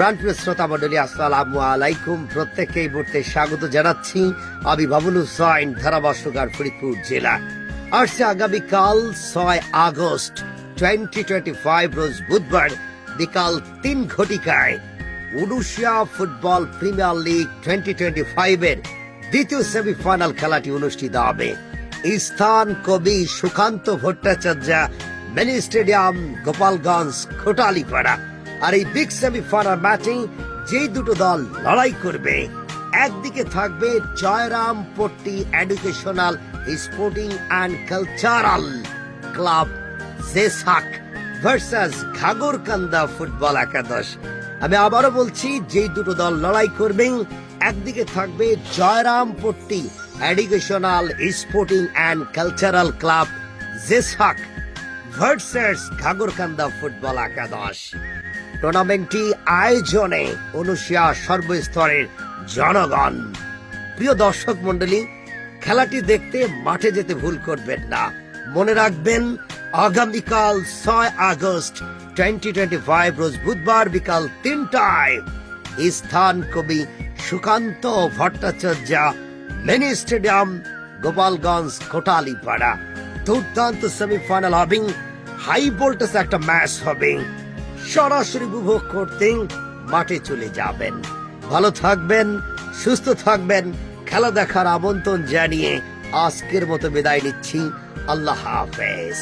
প্রাণপ্রিয় শ্রোতা মন্ডলী আসসালামু আলাইকুম। প্রত্যেককে এই মুহূর্তে স্বাগত জানাচ্ছি আমি বাবুল হুসাইন ধারাবাসকার ফরিদপুর জেলা। আসছে আগামীকাল ছয় আগস্ট টোয়েন্টি টোয়েন্টি ফাইভ রোজ বুধবার, বিকাল তিন ঘটিকায়। Udushia football premier league twenty twenty five এর দ্বিতীয় সেমিফাইনাল খেলাটি অনুষ্ঠিত হবে। স্থান কবি সুকান্ত ভট্টাচার্য, মিনি স্টেডিয়াম, গোপালগঞ্জ খোটালিপাড়া আর এই বিগ সেমিফাইনাল ম্যাচে যেই দুটো দল লড়াই করবে, একদিকে থাকবে Jayram Patti educational sporting and cultural club জেসাক versus Ghagarkanda football একাদশ আমি আবারও বলছি, যেই দুটো দল লড়াই করবে, একদিকে থাকবে Jayram Patti educational sporting and cultural club জেসাক versus Ghagarkanda football একাদশ টুর্নামেন্টটি আয়োজনে অনুশিয়া সর্বস্তরের জনগণ। প্রিয় দর্শক মন্ডলী খেলাটি দেখতে মাঠে যেতে ভুল করবেন না। মনে রাখবেন, আগামীকাল ছয় আগস্ট টোয়েন্টি টোয়েন্টি ফাইভ রোজ বুধবার বিকাল তিনটায় স্থান কবি সুকান্ত ভট্টাচার্য, মিনি স্টেডিয়াম, গোপালগঞ্জ, কোটালিপাড়া। দুর্দান্ত সেমিফাইনাল হবে, হাই ভোল্টেজ একটা ম্যাচ হবে। সরাসরি উপভোগ করতে মাঠে চলে যাবেন। ভালো থাকবেন, সুস্থ থাকবেন। খেলা দেখার আমন্ত্রণ জানিয়ে আজকের মতো বিদায় নিচ্ছি। আল্লাহ হাফেজ।